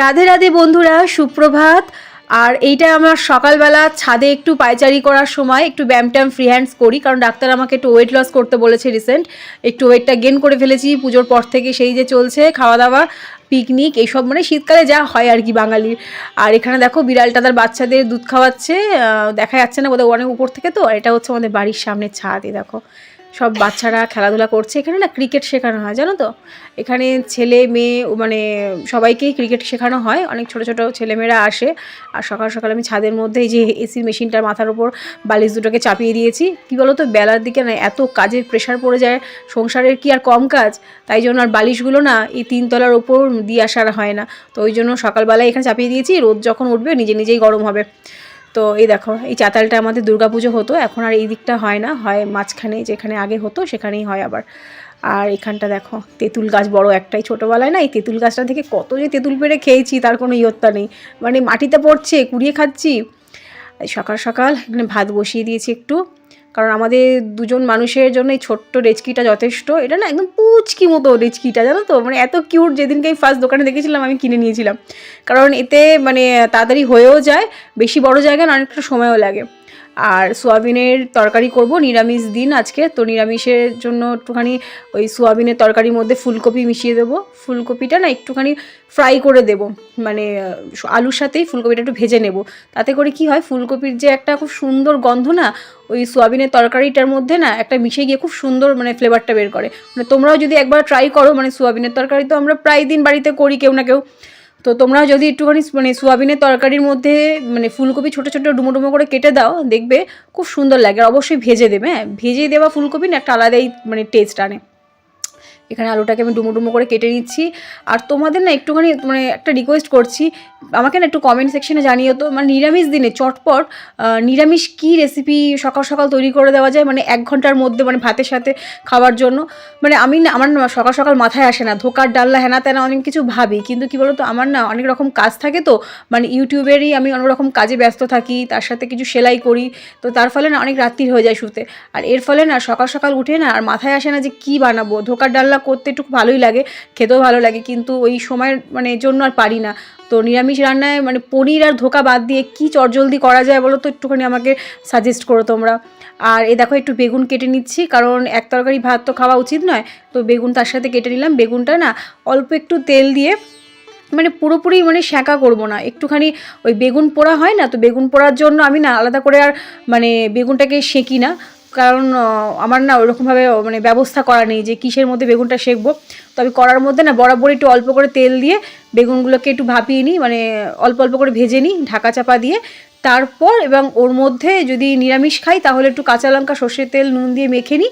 রাধে রাধে বন্ধুরা, সুপ্রভাত। আর এইটা আমার সকালবেলা ছাদে একটু পায়চারি করার সময় একটু ব্যায়াম ফ্রি হ্যান্ডস করি, কারণ ডাক্তার আমাকে একটু ওয়েট লস করতে বলেছে রিসেন্ট একটু ওয়েটটা গেন করে ফেলেছি, পুজোর পর থেকে সেই যে চলছে খাওয়া দাওয়া পিকনিক এইসব মানে শীতকালে যা হয় আর কি বাঙালির। আর এখানে দেখো বিড়ালটা তার বাচ্চাদের দুধ খাওয়াচ্ছে দেখা যাচ্ছে না বোধহয় অনেক উপর থেকে তো এটা হচ্ছে আমাদের বাড়ির সামনে ছাদ, দেখো। সব বাচ্চারা খেলাধুলা করছে। এখানে না ক্রিকেট শেখানো হয়, জানো তো? এখানে ছেলে, মেয়ে মানে সবাইকেই ক্রিকেট শেখানো হয়। অনেক ছোট ছোট ছেলেমেয়েরা আসে। আর সকাল সকাল আমি ছাদের মধ্যে এই যে এসির মেশিনটার মাথার উপর বালিশ দুটোকে চাপিয়ে দিয়েছি। কি বলো তো বেলার দিকে না এত কাজের প্রেশার পড়ে যায়, সংসারের কি আর কম কাজ? তাই জন্য আর বালিশগুলো না এই তিনতলার ওপর দিয়ে আসার হয় না। তো ওই জন্য সকালবেলায় এখানে চাপিয়ে দিয়েছি। রোদ যখন উঠবে, নিজে নিজেই গরম হবে। তো এই দেখো, এই চাতালটা আমাদের দুর্গাপুজো হতো, এখন আর এই দিকটা হয় না, হয় মাঝখানে, যেখানে আগে হতো সেখানেই হয় আবার। আর এখানটা দেখো, তেঁতুল গাছ বড় একটাই, ছোটোবেলায় না এই তেঁতুল গাছটা থেকে কত যে তেঁতুল পেড়ে খেয়েছি, তার কোনো ইয়ত্তা নেই। মানে মাটিতে পড়ছে, কুড়িয়ে খাচ্ছি। সকাল সকাল এখানে ভাত বসিয়ে দিয়েছি একটু। কারণ আমাদের দুজন মানুষের জন্য এই ছোট্ট রেচকিটা যথেষ্ট। এটা না একদম পুচকি মতো রেচকিটা, জানো তো? মানে এত কিউট যেদিনকে আমি ফার্স্ট দোকানে দেখেছিলাম, আমি কিনে নিয়েছিলাম। কারণ এতে মানে তাড়াতাড়ি হয়েও যায়, বেশি বড় জায়গা না, অনেকটা সময়ও লাগে। আর সোয়াবিনের তরকারি করব, নিরামিষ দিন আজকে। তো নিরামিষের জন্য একটুখানি ওই সোয়াবিনের তরকারির মধ্যে ফুলকপি মিশিয়ে দেবো। ফুলকপিটা না একটুখানি ফ্রাই করে দেব। মানে আলুর সাথেই ফুলকপিটা একটু ভেজে নেব। তাতে করে কি হয়, ফুলকপির যে একটা খুব সুন্দর গন্ধ না, ওই সোয়াবিনের তরকারিটার মধ্যে না একটা মিশে গিয়ে খুব সুন্দর মানে ফ্লেভারটা বের করে। মানে তোমরাও যদি একবার ট্রাই করো মানে সোয়াবিনের তরকারি তো আমরা প্রায় দিন বাড়িতে করি কেউ না কেউ। তো তোমরা যদি একটুখানি মানে সোয়াবিনের তরকারির মধ্যে মানে ফুলকপি ছোটো ছোটো ডুমো ডুমো করে কেটে দাও, দেখবে খুব সুন্দর লাগে। আর অবশ্যই ভেজে দেবে হ্যাঁ? ভেজে দেওয়া ফুলকপি না, একটা আলাদাই মানে টেস্ট আনে। এখানে আলুটাকে আমি ডুমো ডুমো করে কেটে নিচ্ছি। আর তোমাদের না একটুখানি মানে একটা রিকোয়েস্ট করছি, আমাকে না একটু কমেন্ট সেকশনে জানিও তো মানে নিরামিষ দিনে চটপট নিরামিষ কী রেসিপি সকাল সকাল তৈরি করে দেওয়া যায়? মানে এক ঘণ্টার মধ্যে মানে ভাতের সাথে খাওয়ার জন্য? মানে আমি না, আমার না সকাল সকাল মাথায় আসে না, ধোকার ডাল্লা হেনা তেনা অনেক কিছু ভাবি। কিন্তু কি বলতো, আমার না অনেক রকম কাজ থাকে তো মানে ইউটিউবেরই আমি অনেক রকম কাজে ব্যস্ত থাকি, তার সাথে কিছু সেলাই করি, তো তার ফলে না অনেক রাত্রি হয়ে যায় শুতে। আর এর ফলে না সকাল সকাল উঠে না আর মাথায় আসে না যে কি বানাবো, ধোকার ডাল্লা করতে একটু ভালোই লাগে, খেতেও ভালো লাগে, কিন্তু ওই সময়ের মানে জন্য আর পারি না। তো নিরামিষ রান্নায় মানে পনির আর ধোকা বাদ দিয়ে কি চটজলদি করা যায় বলো তো একটুখানি আমাকে সাজেস্ট করো তোমরা। আর এ দেখো একটু বেগুন কেটে নিচ্ছি, কারণ এক তরকারি ভাত তো খাওয়া উচিত নয়। তো বেগুন তার সাথে কেটে নিলাম, বেগুনটা না অল্প একটু তেল দিয়ে মানে পুরোপুরি মানে শ্যাঁকা করব না। একটুখানি ওই বেগুন পোড়া হয় না, তো বেগুন পোড়ার জন্য আমি না আলাদা করে আর মানে বেগুনটাকে সেঁকি না। কারণ আমার না ওরকমভাবে মানে ব্যবস্থা করা নেই যে কিসের মধ্যে বেগুনটা সেঁকবো। তো আমি করার মধ্যে না বরাবর একটু অল্প করে তেল দিয়ে বেগুনগুলোকে একটু ভাপিয়ে নিই মানে অল্প অল্প করে ভেজে নিই, ঢাকা চাপা দিয়ে। তারপর এবং ওর মধ্যে যদি নিরামিষ খাই, তাহলে একটু কাঁচা লঙ্কা, সর্ষের তেল, নুন দিয়ে মেখে নিই।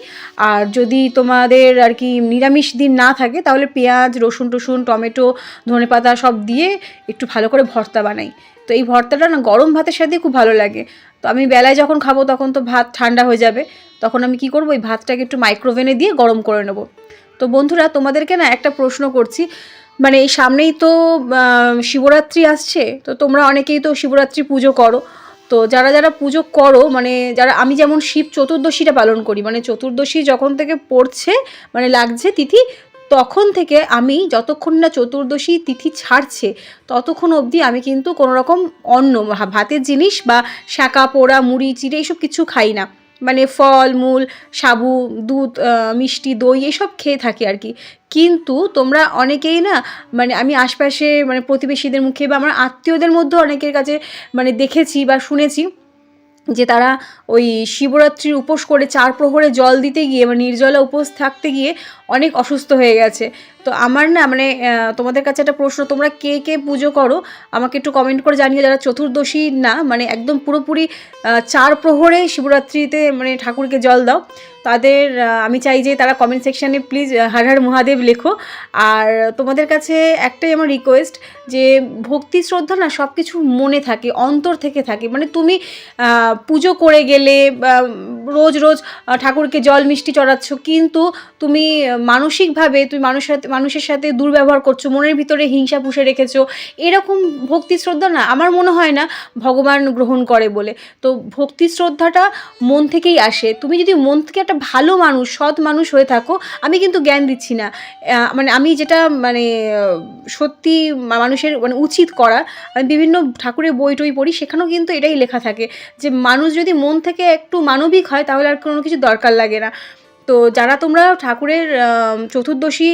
আর যদি তোমাদের আর কি নিরামিষ দিন না থাকে, তাহলে পেঁয়াজ, রসুন টসুন, টমেটো, ধনেপাতা সব দিয়ে একটু ভালো করে ভর্তা বানাই। তো এই ভর্তাটা না গরম ভাতের সাথে খুব ভালো লাগে। তো আমি বেলায় যখন খাব তখন তো ভাত ঠান্ডা হয়ে যাবে। তখন আমি কি করব? ওই ভাতটাকে একটু মাইক্রোওভেনে দিয়ে গরম করে নেব। তো বন্ধুরা, তোমাদেরকে না একটা প্রশ্ন করছি। মানে এই সামনেই তো শিবরাত্রি আসছে। তো তোমরা অনেকেই তো শিবরাত্রি পুজো করো। তো যারা যারা পুজো করো মানে যারা, আমি যেমন শিব চতুর্দশীটা পালন করি মানে চতুর্দশী যখন থেকে পড়ছে মানে লাগছে তিথি তখন থেকে আমি যতক্ষণ না চতুর্দশী তিথি ছাড়ছে, ততক্ষণ অবধি আমি কিন্তু কোনো রকম অন্ন ভাতের জিনিস বা শাঁকা পোড়া, মুড়ি, চিড়ে এইসব কিছু খাই না। মানে ফল, মূল, সাবু, দুধ মিষ্টি, দই এসব খেয়ে থাকি আর কি। কিন্তু তোমরা অনেকেই না মানে আমি আশপাশে মানে প্রতিবেশীদের মুখে বা আমার আত্মীয়দের মধ্যেও অনেকের কাছে মানে দেখেছি বা শুনেছি যে তারা ওই শিবরাত্রির উপোস করে চার প্রহরে জল দিতে গিয়ে মানে নির্জলা উপোস থাকতে গিয়ে অনেক অসুস্থ হয়ে গেছে। তো আমার না মানে তোমাদের কাছে একটা প্রশ্ন, তোমরা কে কে পুজো করো? আমাকে একটু কমেন্ট করে জানিয়ে, যারা চতুর্দশী না মানে একদম পুরোপুরি চার প্রহরে শিবরাত্রিতে মানে ঠাকুরকে জল দাও। তাদের আমি চাই যে তারা কমেন্ট সেকশানে প্লিজ হার হার মহাদেব লেখো। আর তোমাদের কাছে একটাই আমার রিকোয়েস্ট যে ভক্তি শ্রদ্ধা না সব কিছু মনে থাকে, অন্তর থেকে থাকে। মানে তুমি পুজো করে গেলে রোজ রোজ ঠাকুরকে জল মিষ্টি চড়াচ্ছ, কিন্তু তুমি মানসিকভাবে তুমি মানুষের সাথে মানুষের সাথে দুর্ব্যবহার করছ, মনের ভিতরে হিংসা পুষে রেখেছো, এরকম ভক্তি শ্রদ্ধা না, আমার মনে হয় না ভগবান গ্রহণ করে বলে। তো ভক্তি শ্রদ্ধাটা মন থেকেই আসে। তুমি যদি মন থেকে একটা ভালো মানুষ, সৎ মানুষ হয়ে থাকো, আমি কিন্তু জ্ঞান দিচ্ছি না। মানে আমি যেটা মানে সত্যি মানুষের মানে উচিত করা, আমি বিভিন্ন ঠাকুরের বই টই পড়ি, সেখানেও কিন্তু এটাই লেখা থাকে যে মানুষ যদি মন থেকে একটু মানবিক হয় তাহলে আর কোনো কিছু দরকার লাগে না। তো যারা তোমরা ঠাকুরের চতুর্দশী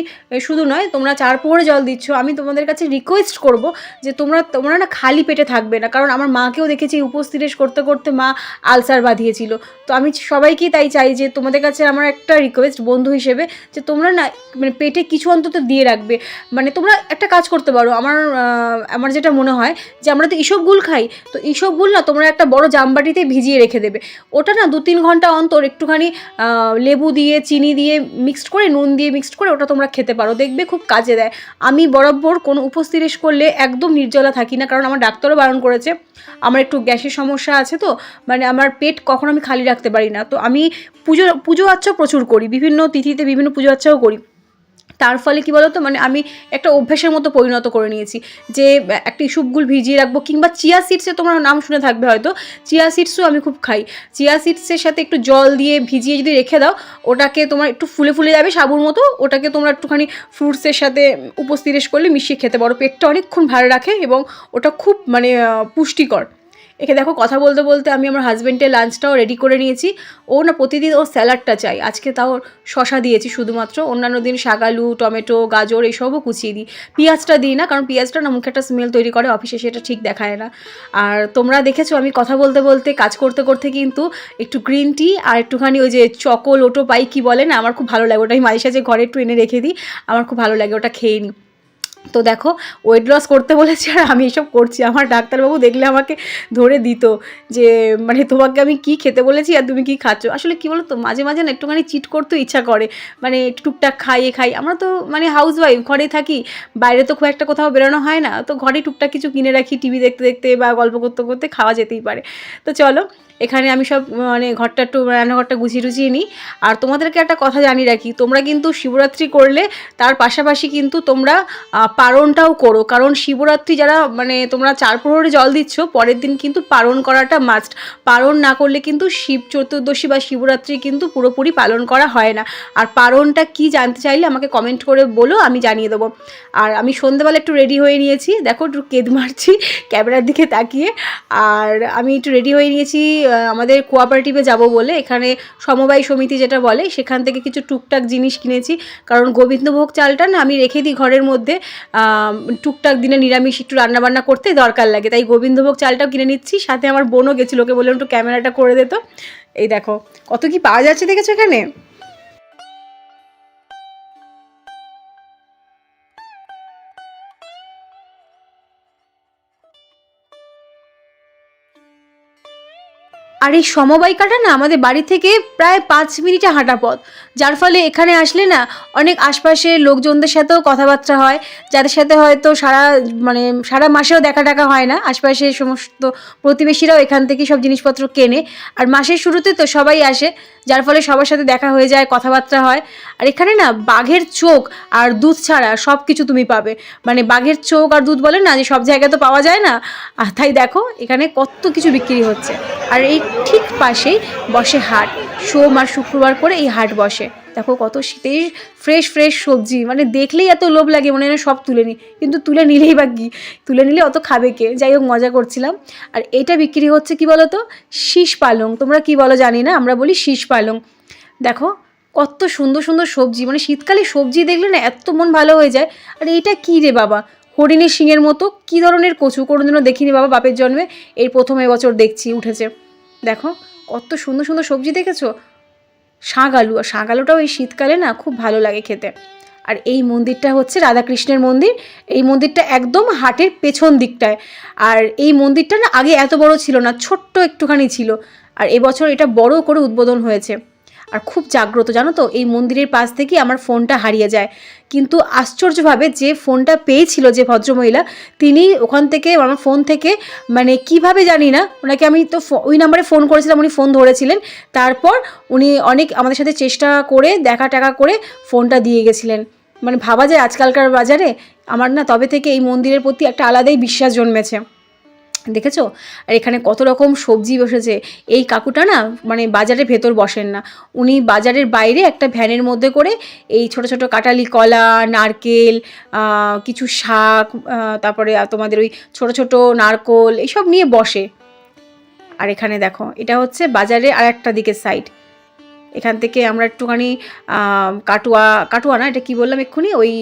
শুধু নয়, তোমরা চার পোহরে জল দিচ্ছ, আমি তোমাদের কাছে রিকোয়েস্ট করব যে তোমরা তোমরা না খালি পেটে থাকবে না। কারণ আমার মাকেও দেখেছি উপস্থিরেশ করতে করতে মা আলসার বাঁধিয়েছিল। তো আমি সবাইকেই তাই চাই যে তোমাদের কাছে আমার একটা রিকোয়েস্ট বন্ধু হিসেবে যে তোমরা না মানে পেটে কিছু অন্তত দিয়ে রাখবে। মানে তোমরা একটা কাজ করতে পারো। আমার আমার যেটা মনে হয় যে আমরা তো ইসবগুল খাই, তো ইসবগুল না তোমরা একটা বড় জামবাটিতে ভিজিয়ে রেখে দেবে। ওটা না দু তিন ঘণ্টা অন্তর একটুখানি লেবু দিয়ে চিনি দিয়ে মিক্সড করে, নুন দিয়ে মিক্সড করে ওটা তোমরা খেতে পারো। দেখবে খুব কাজে দেয়। আমি বরাবর কোনো উপস্থিরেশ করলে একদম নির্জলা থাকি না, কারণ আমার ডাক্তারও বারণ করেছে। আমার একটু গ্যাসের সমস্যা আছে তো মানে আমার পেট কখনো আমি খালি রাখতে পারি না। তো আমি পুজো পুজো আচ্ছাও প্রচুর করি, বিভিন্ন তিথিতে বিভিন্ন পুজো আচ্ছাও করি। তার ফলে কি বলতো? মানে আমি একটা অভ্যাসের মতো পরিণত করে নিয়েছি যে, একটা ইস্যুপগুল ভিজিয়ে রাখব কিংবা চিয়া সিডসে তোমার নাম শুনে থাকবে হয়তো। চিয়া সিডসও আমি খুব খাই। চিয়া সিডসের সাথে একটু জল দিয়ে ভিজিয়ে যদি রেখে দাও, ওটাকে তোমার একটু ফুলে ফুলে যাবে সাবুর মতো। ওটাকে তোমরা একটুখানি ফ্রুটসের সাথে উপস্থিরেশ করলে মিশিয়ে খেতে পারো। পেটটা অনেকক্ষণ ভালো রাখে এবং ওটা খুব মানে পুষ্টিকর। একে দেখো কথা বলতে বলতে আমি আমার হাজব্যান্ডের লাঞ্চটাও রেডি করে নিয়েছি। ও না প্রতিদিন ও স্যালাডটা চাই আজকে তাও শশা দিয়েছি শুধুমাত্র। অন্যান্য দিন শাকালু, টমেটো, গাজর এইসবও কুচিয়ে দিই। পেঁয়াজটা দিই না, কারণ পেঁয়াজটা না মুখে একটা স্মেল তৈরি করে অফিসে সেটা ঠিক দেখায় না। আর তোমরা দেখেছ আমি কথা বলতে বলতে, কাজ করতে করতে কিন্তু একটু গ্রিন টি আর একটুখানি ওই যে চকো লোটো পাই, কি বলে না? আমার খুব ভালো লাগে। ওটা আমি মাঝে সাঝে ঘরে একটু এনে রেখে দিই। আমার খুব ভালো লাগে ওটা খেয়ে নিই তো দেখো ওয়েট লস করতে বলেছে আর আমি এসব করছি। আমার ডাক্তারবাবু দেখলে আমাকে ধরে দিত যে মানে তোমাকে আমি কি খেতে বলেছি আর তুমি কি খাচ্ছ? আসলে কি বলো তো মাঝে মাঝে না একটুখানি চিট করতে ইচ্ছা করে। মানে টুকটাক খাইয়ে খাই। আমরা তো মানে হাউস ওয়াইফ ঘরে থাকি। বাইরে তো খুব একটা কোথাও বেরোনো হয় না। তো ঘরে টুকটাক কিছু কিনে রাখি টিভি দেখতে দেখতে বা গল্প করতে করতে খাওয়া যেতেই পারে। তো চলো এখানে আমি সব মানে ঘরটা একটু, রান্নাঘরটা গুছিয়ে টুছিয়ে নিই। আর তোমাদেরকে একটা কথা জানিয়ে রাখি, তোমরা কিন্তু শিবরাত্রি করলে, তার পাশাপাশি কিন্তু তোমরা পারণটাও করো। কারণ শিবরাত্রি যারা মানে তোমরা চার প্রহরে জল দিচ্ছ, পরের দিন কিন্তু পারণ করাটা মাস্ট পারণ না করলে কিন্তু শিব চতুর্দশী বা শিবরাত্রি কিন্তু পুরোপুরি পালন করা হয় না। আর পারণটা কি জানতে চাইলে আমাকে কমেন্ট করে বলো, আমি জানিয়ে দেবো। আর আমি সন্ধ্যেবেলা একটু রেডি হয়ে নিয়েছি। দেখো একটু কেদ মারছি, ক্যামেরার দিকে তাকিয়ে। আর আমি একটু রেডি হয়ে নিয়েছি আমাদের কোঅপারেটিভে যাব বলে এখানে সমবায় সমিতি যেটা বলে, সেখান থেকে কিছু টুকটাক জিনিস কিনেছি। কারণ গোবিন্দভোগ চালটা না আমি রেখে দিই ঘরের মধ্যে। টুকটাক দিনে নিরামিষ একটু রান্নাবান্না করতে দরকার লাগে। তাই গোবিন্দভোগ চালটাও কিনে নিচ্ছি। সাথে আমার বোনও গেছিল, ওকে বললাম একটু ক্যামেরাটা করে দিত এই দেখো, কত কি পাওয়া যাচ্ছে দেখেছ এখানে? আর এই সমবায়িকাটা না আমাদের বাড়ি থেকে প্রায় পাঁচ মিনিটে হাঁটা পথ। যার ফলে এখানে আসলে না অনেক আশপাশে লোকজনদের সাথেও কথাবার্তা হয়, যাদের সাথে হয়তো সারা মানে সারা মাসেও দেখা টাকা হয় না। আশপাশে সমস্ত প্রতিবেশীরাও এখান থেকে সব জিনিসপত্র কেনে। আর মাসের শুরুতে তো সবাই আসে। যার ফলে সবার সাথে দেখা হয়ে যায়, কথাবার্তা হয়। আর এখানে না, বাঘের চোখ আর দুধ ছাড়া সব কিছু তুমি পাবে। মানে বাঘের চোখ আর দুধ বলে না যে সব জায়গায় তো পাওয়া যায় না। আর তাই দেখো, এখানে কত কিছু বিক্রি হচ্ছে। আর এই ঠিক পাশেই বসে হাট। সোম আর শুক্রবার করে এই হাট বসে। দেখো কত শীতের ফ্রেশ ফ্রেশ সবজি মানে দেখলেই এত লোভ লাগে, মনে হয় সব তুলে নিই কিন্তু তুলে নিলেই বা কি? তুলে নিলে অত খাবে কে? যাই হোক, মজা করছিলাম। আর এটা বিক্রি হচ্ছে কি বলো তো শীষ পালং। তোমরা কি বলো জানি না, আমরা বলি শীষ পালং। দেখো, কত সুন্দর সুন্দর সবজি মানে শীতকালে সবজি দেখলে না এত মন ভালো হয়ে যায়। আর এইটা কী রে বাবা? হরিণের শিঙের মতো? কী ধরনের কচু? কোনোদিনও দেখিনি বাবা বাপের জন্মে। এই প্রথম এবছর দেখছি, উঠেছে। দেখো, কত সুন্দর সুন্দর সবজি দেখেছ? শাক আলু আর শাক আলুটাও এই শীতকালে না খুব ভালো লাগে খেতে। আর এই মন্দিরটা হচ্ছে রাধাকৃষ্ণের মন্দির। এই মন্দিরটা একদম হাটের পেছন দিকটায়। আর এই মন্দিরটা না আগে এত বড় ছিল না, ছোট্ট একটুখানি ছিল। আর এবছর এটা বড় করে উদ্বোধন হয়েছে। আর খুব জাগ্রত, জানো তো? এই মন্দিরের পাশ থেকেই আমার ফোনটা হারিয়ে যায়। কিন্তু আশ্চর্যভাবে যে ফোনটা পেয়েছিল যে ভদ্রমহিলা, তিনি ওখান থেকে, আমার ফোন থেকে মানে কীভাবে জানি না, ওনাকে আমি তো ওই নাম্বারে ফোন করেছিলাম, উনি ফোন ধরেছিলেন। তারপর উনি অনেক আমাদের সাথে চেষ্টা করে দেখা টাকা করে ফোনটা দিয়ে গেছিলেন। মানে ভাবা যায়, আজকালকার বাজারে আমার না তবে থেকে এই মন্দিরের প্রতি একটা আলাদাই বিশ্বাস জন্মেছে। দেখেছ? আর এখানে কত রকম সবজি বসেছে। এই কাকুটা না মানে বাজারের ভেতর বসেন না। উনি বাজারের বাইরে একটা ভ্যানের মধ্যে করে এই ছোট ছোট কাটালি কলা, নারকেল কিছু শাক তারপরে তোমাদের ওই ছোট ছোট নারকোল, এইসব নিয়ে বসে। আর এখানে দেখো, এটা হচ্ছে বাজারে আর একটা দিকের সাইড এখান থেকে আমরা একটুখানি কাটুয়া কাটুয়া না, এটা কি বললাম এক্ষুনি? ওই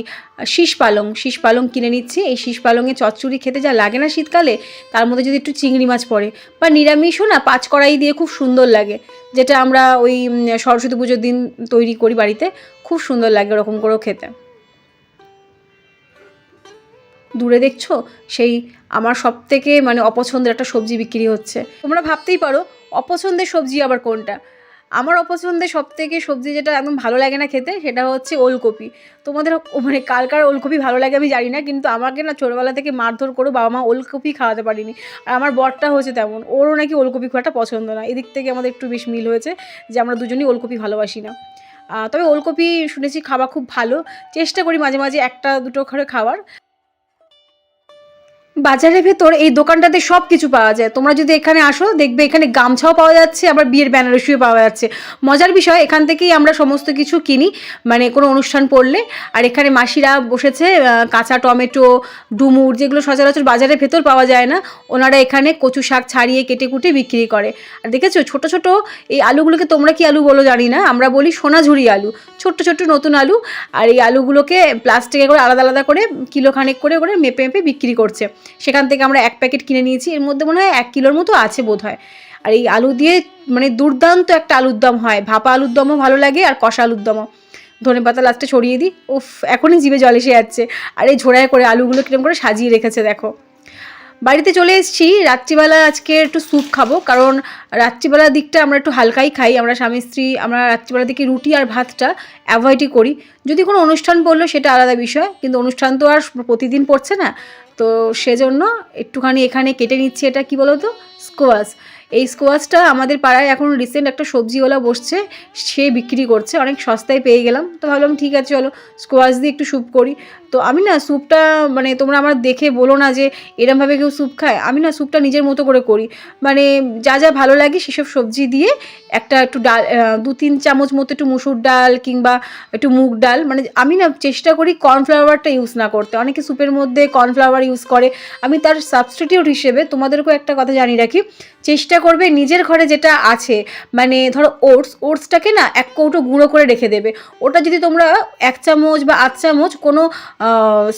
শীষ পালং শীষ পালং কিনে নিচ্ছি। এই শীষ পালংয়ে চচ্চড়ি খেতে যা লাগে না শীতকালে, তার মধ্যে যদি একটু চিংড়ি মাছ পড়ে বা নিরামিষও না, পাঁচ কড়াই দিয়ে খুব সুন্দর লাগে। যেটা আমরা ওই সরস্বতী পুজোর দিন তৈরি করি বাড়িতে, খুব সুন্দর লাগে ওরকম করেও খেতে। দূরে দেখছ? সেই আমার সব থেকে মানে অপছন্দের একটা সবজি বিক্রি হচ্ছে। তোমরা ভাবতেই পারো, অপছন্দের সবজি আবার কোনটা? আমার অপছন্দের সব থেকে সবজি যেটা একদম ভালো লাগে না খেতে, সেটা হচ্ছে ওলকপি। তোমাদের মানে কার কার ওলকপি ভালো লাগে আমি জানি না, কিন্তু আমাকে না ছোটোবেলা থেকে মারধর করে বাবা মা ওলকপি খাওয়াতে পারিনি। আর আমার বরটা হয়েছে তেমন, ওরও নাকি ওলকপি একটা পছন্দ না। এদিক থেকে আমাদের একটু বেশ মিল হয়েছে যে আমরা দুজনেই ওলকপি ভালোবাসি না। তবে ওলকপি শুনেছি খাওয়া খুব ভালো, চেষ্টা করি মাঝে মাঝে একটা দুটো করে খাওয়ার। বাজারের ভেতর এই দোকানটাতে সব কিছু পাওয়া যায়। তোমরা যদি এখানে আসো, দেখবে এখানে গামছাও পাওয়া যাচ্ছে, আবার বিয়ের বেনারসিও পাওয়া যাচ্ছে। মজার বিষয়, এখান থেকেই আমরা সমস্ত কিছু কিনি মানে কোনো অনুষ্ঠান পড়লে। আর এখানে মাসিরা বসেছে কাঁচা টমেটো, ডুমুর, যেগুলো সচরাচর বাজারের ভেতর পাওয়া যায় না, ওনারা এখানে কচু শাক ছাড়িয়ে কেটে কুটে বিক্রি করে। আর দেখেছ, ছোট ছোট এই আলুগুলোকে তোমরা কি আলু বলো জানি না, আমরা বলি সোনাঝুরি আলু। ছোট্ট ছোট্ট নতুন আলু, আর এই আলুগুলোকে প্লাস্টিকে করে আলাদা আলাদা করে কিলো খানেক করে করে মেপে মেপে বিক্রি করছে। সেখান থেকে আমরা এক প্যাকেট কিনে নিয়েছি। এর মধ্যে মনে হয় এক কিলোর মতো আছে বোধ হয় আর এই আলু দিয়ে মানে দুর্দান্ত একটা আলুর দম হয়। ভাপা আলুর দমও ভালো লাগে আর কষা আলুর দমও। ধনে পাতা লাস্টে ছড়িয়ে দিই। উফ, এখনই জিভে জল এসে যাচ্ছে। আর এই ঝোড়ায় করে আলুগুলো কিরম করে সাজিয়ে রেখেছে, দেখো। বাড়িতে চলে এসেছি। রাত্রিবেলা আজকে একটু স্যুপ খাব। কারণ রাত্রিবেলার দিকটা আমরা একটু হালকাই খাই। আমরা স্বামী, স্ত্রী, আমরা রাত্রিবেলার দিকে রুটি আর ভাতটা অ্যাভয়েডই করি। যদি কোনো অনুষ্ঠান পড়ল সেটা আলাদা বিষয়। কিন্তু অনুষ্ঠান তো আর প্রতিদিন পড়ছে না। তো সেজন্য একটুখানি এখানে কেটে নিচ্ছি এটা কি বলো তো স্কোয়াশ। এই স্কোয়াশটা আমাদের পাড়ায় এখন রিসেন্ট একটা সবজিওয়ালা বসছে, সে বিক্রি করছে, অনেক সস্তায় পেয়ে গেলাম। তো ভাবলাম, ঠিক আছে, চলো স্কোয়াশ দিয়ে একটু স্যুপ করি। তো আমি না স্যুপটা মানে তোমরা আমার দেখে বলো না যে এরমভাবে কেউ স্যুপ খায়। আমি না স্যুপটা নিজের মতো করে করি। মানে যা যা ভালো লাগে সেসব সবজি দিয়ে একটা একটু ডাল দু, তিন চামচ মতো একটু মুসুর ডাল কিংবা একটু মুগ ডাল। মানে আমি না চেষ্টা করি কর্নফ্লাওয়ারটা ইউজ না করতে। অনেকে স্যুপের মধ্যে কর্নফ্লাওয়ার ইউজ করে। আমি তার সাবস্টিটিউট হিসেবে তোমাদেরকেও একটা কথা জানিয়ে রাখি। চেষ্টা করবে, নিজের ঘরে যেটা আছে মানে ধরো ওটস, ওটসটাকে না এক কৌটো গুঁড়ো করে রেখে দেবে। ওটা যদি তোমরা এক চামচ বা আধ চামচ কোনো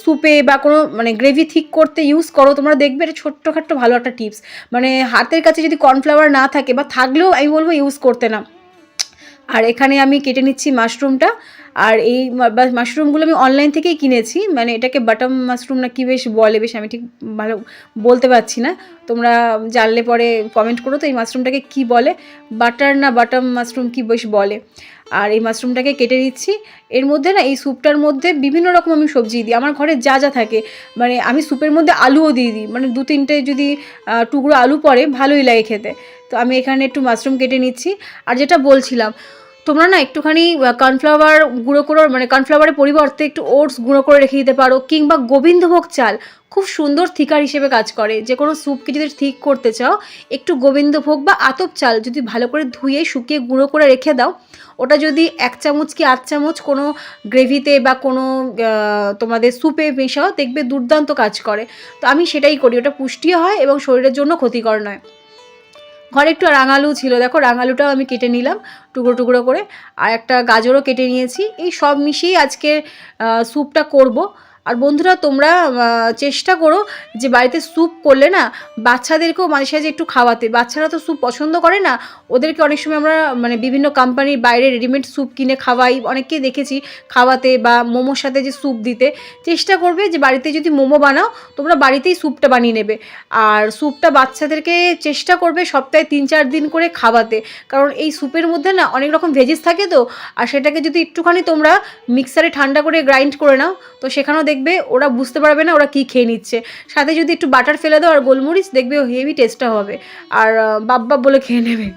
স্যুপে বা কোনো মানে গ্রেভি ঠিক করতে ইউজ করো, তোমরা দেখবে এটা ছোট্টখাট্টো ভালো একটা টিপস মানে হাতের কাছে যদি কর্নফ্লাওয়ার না থাকে বা থাকলেও আমি বলব ইউজ করতে না। আর এখানে আমি কেটে নিচ্ছি মাশরুমটা। আর এই মাশরুমগুলো আমি অনলাইন থেকেই কিনেছি। মানে এটাকে বাটাম মাশরুম না কি বেশ বলে, বেশ আমি ঠিক ভালো বলতে পারছি না। তোমরা জানলে পরে কমেন্ট করো তো এই মাশরুমটাকে কি বলে। বাটার না বাটাম মাশরুম কি বেশ বলে। আর এই মাশরুমটাকে কেটে দিচ্ছি এর মধ্যে না, এই স্যুপটার মধ্যে বিভিন্ন রকম আমি সবজি দিই। আমার ঘরে যা যা থাকে। মানে আমি স্যুপের মধ্যে আলুও দিয়ে দিই। মানে দু তিনটে যদি টুকরো আলু পরে ভালোই লাগে খেতে। তো আমি এখানে একটু মাশরুম কেটে নিচ্ছি। আর যেটা বলছিলাম তোমরা না একটুখানি কর্নফ্লাওয়ার গুঁড়ো করে মানে কর্নফ্লাওয়ারের পরিবর্তে একটু ওটস গুঁড়ো করে রেখে দিতে পারো, কিংবা গোবিন্দভোগ চাল খুব সুন্দর থিকার হিসেবে কাজ করে। যে কোনো স্যুপকে যদি ঠিক করতে চাও, একটু গোবিন্দভোগ বা আতপ চাল যদি ভালো করে ধুয়ে, শুকিয়ে গুঁড়ো করে রেখে দাও, ওটা যদি এক চামচ কি আধ চামচ কোনো গ্রেভিতে বা কোনো তোমাদের স্যুপে মেশাও, দেখবে দুর্দান্ত কাজ করে। তো আমি সেটাই করি, ওটা পুষ্টিও হয় এবং শরীরের জন্য ক্ষতিকর নয়। ঘরে একটু রাঙালু ছিল। দেখো রাঙালুটাও আমি কেটে নিলাম টুকরো টুকরো করে। আর একটা গাজরও কেটে নিয়েছি। এই সব মিশিয়েই আজকে স্যুপটা করব। আর বন্ধুরা, তোমরা চেষ্টা করো যে বাড়িতে স্যুপ করলে না, বাচ্চাদেরকেও মাঝে সাঝে একটু খাওয়াতে। বাচ্চারা তো স্যুপ পছন্দ করে না, ওদেরকে অনেক সময় আমরা মানে বিভিন্ন কোম্পানির বাইরে রেডিমেড স্যুপ কিনে খাওয়াই। অনেককেই দেখেছি খাওয়াতে বা মোমোর সাথে যে স্যুপ দিতে। চেষ্টা করবে যে বাড়িতে যদি মোমো বানাও, তোমরা বাড়িতেই স্যুপটা বানিয়ে নেবে। আর স্যুপটা বাচ্চাদেরকে চেষ্টা করবে সপ্তাহে তিন চার দিন করে খাওয়াতে। কারণ এই স্যুপের মধ্যে না, অনেক রকম ভেজিস থাকে তো। আর সেটাকে যদি একটুখানি তোমরা মিক্সারে ঠান্ডা করে গ্রাইন্ড করে নাও, তো সেখানেও দেখবে, ওরা বুঝতে পারবে না ওরা কি খেয়ে নিচ্ছে। সাথে যদি একটু বাটার ফেলে দাও আর গোলমরিচ, দেখবে হেভি টেস্টটা হবে। আর বাব্বা বলে খেয়ে নেবে।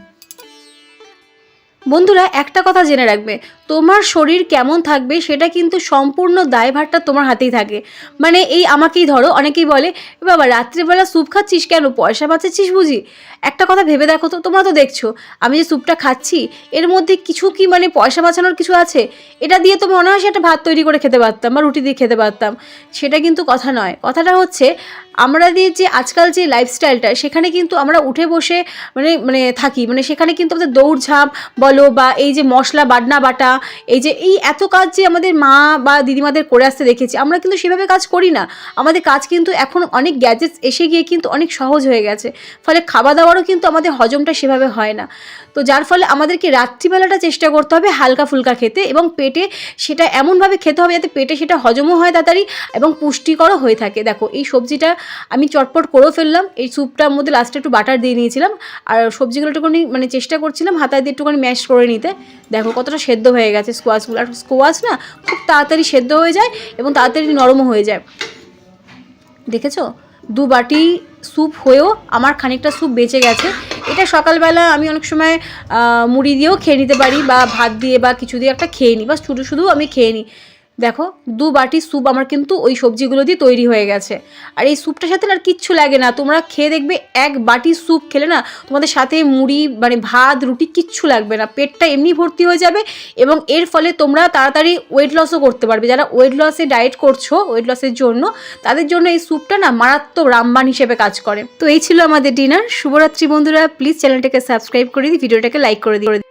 বন্ধুরা, একটা কথা জেনে রাখবে। তোমার শরীর কেমন থাকবে সেটা কিন্তু সম্পূর্ণ দায়ভারটা তোমার হাতেই থাকে। মানে এই আমাকেই ধরো, অনেকেই বলে, "এ বাবা, রাত্রিবেলা স্যুপ খাচ্ছিস কেন? পয়সা বাঁচাচ্ছিস বুঝি? একটা কথা ভেবে দেখো তো, তোমরা তো দেখছ, আমি যে স্যুপটা খাচ্ছি, এর মধ্যে কিছু কি মানে পয়সা বাঁচানোর কিছু আছে? এটা দিয়ে তো মনে হয় সেটা ভাত তৈরি করে খেতে পারতাম বা রুটি দিয়ে খেতে পারতাম। সেটা কিন্তু কথা নয়। কথাটা হচ্ছে, আমরা দিয়ে যে আজকাল যে লাইফস্টাইলটা সেখানে কিন্তু আমরা উঠে বসে মানে মানে থাকি। মানে সেখানে কিন্তু আমাদের দৌড়ঝাঁপ বলো বা এই যে মশলা, বাটনা বাটা এই যে এই এত কাজ যে আমাদের মা বা দিদিমাদের করে আসতে দেখেছি, আমরা কিন্তু সেভাবে কাজ করি না। আমাদের কাজ কিন্তু এখন অনেক গ্যাজেটস এসে গিয়ে কিন্তু অনেক সহজ হয়ে গেছে। ফলে খাওয়া দাওয়ারও কিন্তু আমাদের হজমটা সেভাবে হয় না। তো যার ফলে আমাদেরকে রাত্রিবেলাটা চেষ্টা করতে হবে হালকা ফুলকা খেতে এবং পেটে সেটা এমনভাবে খেতে হবে যাতে পেটে সেটা হজমও হয় তাড়াতাড়ি এবং পুষ্টিকরও হয়ে থাকে। দেখো, এই সবজিটা আমি চটপট করেও ফেললাম। এই স্যুপটার মধ্যে লাস্টে একটু বাটার দিয়ে নিয়েছিলাম। আর সবজিগুলো একটুখানি মানে চেষ্টা করছিলাম হাতায় দিয়ে একটুখানি ম্যাশ করে নিতে। দেখো কতটা সেদ্ধ হয়ে গেছে স্কোয়াশগুলো। আর স্কোয়াশ না খুব তাড়াতাড়ি সেদ্ধ হয়ে যায় এবং তাড়াতাড়ি নরমও হয়ে যায়। দেখেছ? দু বাটি স্যুপ হয়েও আমার খানিকটা স্যুপ বেঁচে গেছে। এটা সকালবেলা আমি অনেক সময় মুড়ি দিয়েও খেয়ে নিতে পারি বা ভাত দিয়ে বা কিছু দিয়ে একটা খেয়ে নিই বা শুধু শুধু আমি খেয়ে নিই দেখো, দু বাটি স্যুপ আমার কিন্তু ওই সবজিগুলো দিয়ে তৈরি হয়ে গেছে। আর এই স্যুপটার সাথে আর কিচ্ছু লাগে না। তোমরা খেয়ে দেখবে এক বাটি স্যুপ খেলে না তোমাদের সাথে মুড়ি মানে ভাত, রুটি কিচ্ছু লাগবে না। পেটটা এমনি ভর্তি হয়ে যাবে এবং এর ফলে তোমরা তাড়াতাড়ি ওয়েট লসও করতে পারবে। যারা ওয়েট লসে ডায়েট করছ ওয়েট লসের জন্য, তাদের জন্য এই স্যুপটা না মারাত্মক রামবান হিসেবে কাজ করে। তো এই ছিল আমাদের ডিনার শুভরাত্রি বন্ধুরা। প্লিজ চ্যানেলটাকে সাবস্ক্রাইব করে দিই ভিডিওটাকে লাইক করে দিই।